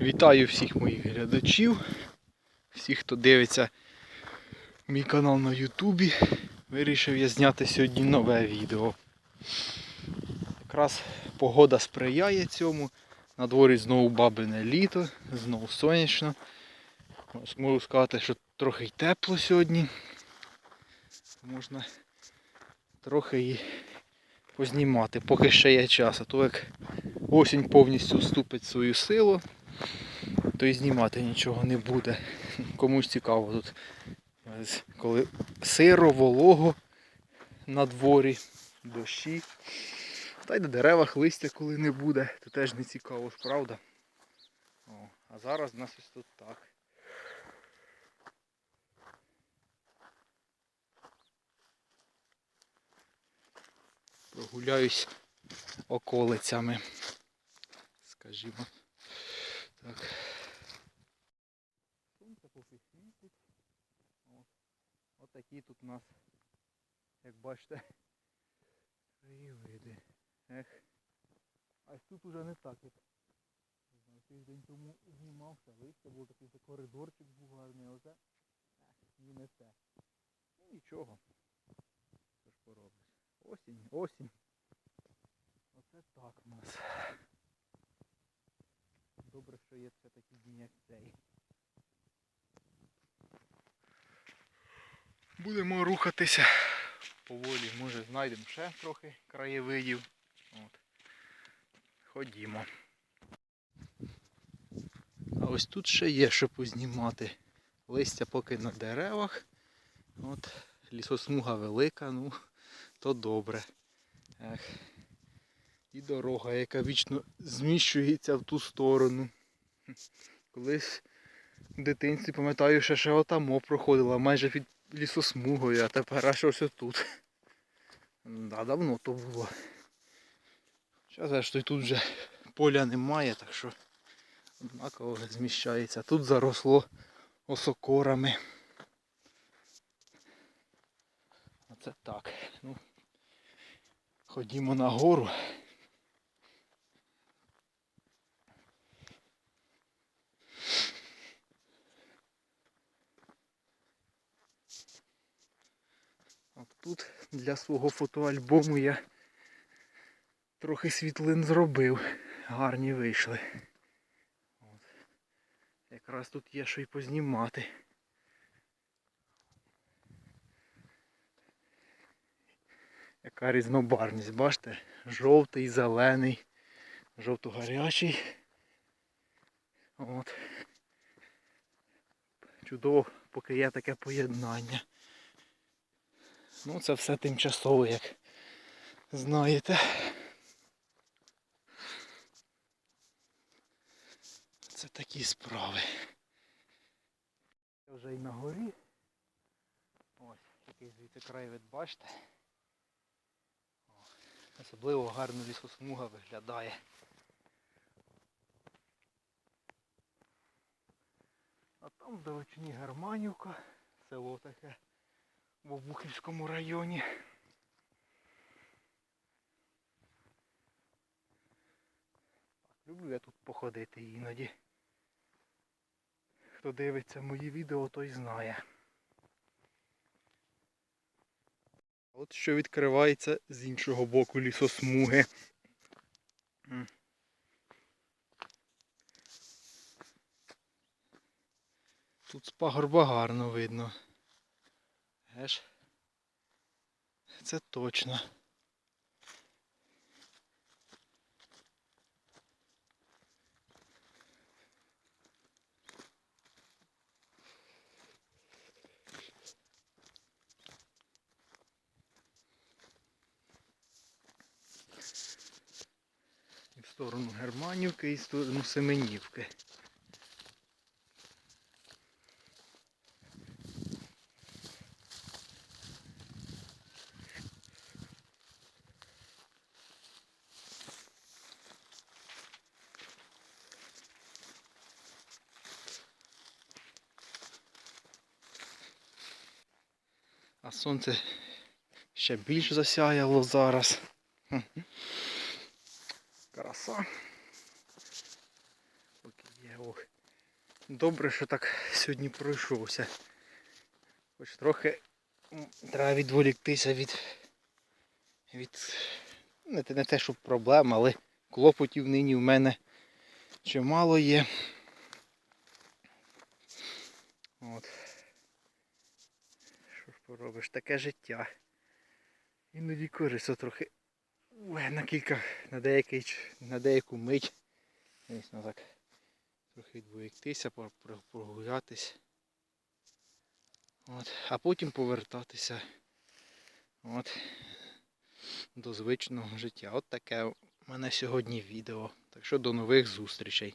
Вітаю всіх моїх глядачів, всіх, хто дивиться мій канал на Ютубі. Вирішив я зняти сьогодні нове відео. Якраз погода сприяє цьому. На дворі знову бабине літо, знову сонячно. Ось можу сказати, що трохи й тепло сьогодні. Можна трохи і познімати, поки ще є час, а то як осінь повністю вступить в свою силу, то і знімати нічого не буде. Комусь цікаво тут. Коли сиро, волого на дворі, дощі. Та й на деревах листя коли не буде, то теж не цікаво ж, правда? О, а зараз в нас ось тут так. Прогуляюсь околицями. Скажімо. Так. Сонце поки світить. О, Отакі тут у нас, як бачите, краєвиди. Ех. А ось тут уже не так, як не знаю, тиждень тому знімався, листя, був такий коридорчик був гарний, а оце ні не те. Ну нічого. Що ж поробиш. Осінь, осінь. Оце так у нас. Добре, що є все такі дні, як цей. Будемо рухатися поволі, може знайдемо ще трохи краєвидів. От. Ходімо. А ось тут ще є що познімати. Листя поки на деревах. От, лісосмуга велика, ну, то добре. Ех. І дорога, яка вічно зміщується в ту сторону. Колись в дитинстві, пам'ятаю, ще отамо проходила майже під лісосмугою, а тепер аж ось тут. Да, давно то було. Зараз зрештою тут вже поля немає, так що однаково зміщається. Тут заросло осокорами. Оце так. Ну, ходімо нагору. От тут для свого фотоальбому я трохи світлин зробив. Гарні вийшли. От. Якраз тут є що й познімати. Яка різнобарність, бачите? Жовтий, зелений, жовто-гарячий. От. Чудово, поки є таке поєднання. Ну, це все тимчасово, як знаєте. Це такі справи. Я вже і на горі. Ось, який звідси краєвид бачите. Особливо гарно лісосмуга виглядає. А там вдалечині Германівка, село таке в Обухівському районі. Люблю я тут походити іноді. Хто дивиться мої відео, той знає. От що відкривається з іншого боку лісосмуги. Тут з пагорба гарно видно. Геш? Це точно. І в сторону Германівки, і в сторону Семенівки. А сонце ще більш засяяло зараз. Краса. Добре, що так сьогодні пройшовся. Хоч трохи треба відволіктися від. від. Не те, не те, щоб проблем, але клопотів нині в мене чимало є. От. Поробиш, таке життя. Іноді корисно трохи Ой, на кілька, на деякий, на деяку мить. Звісно так. Трохи пор- прогулятись. От. А потім повертатися от, до звичного життя. От таке у мене сьогодні відео. Так що до нових зустрічей.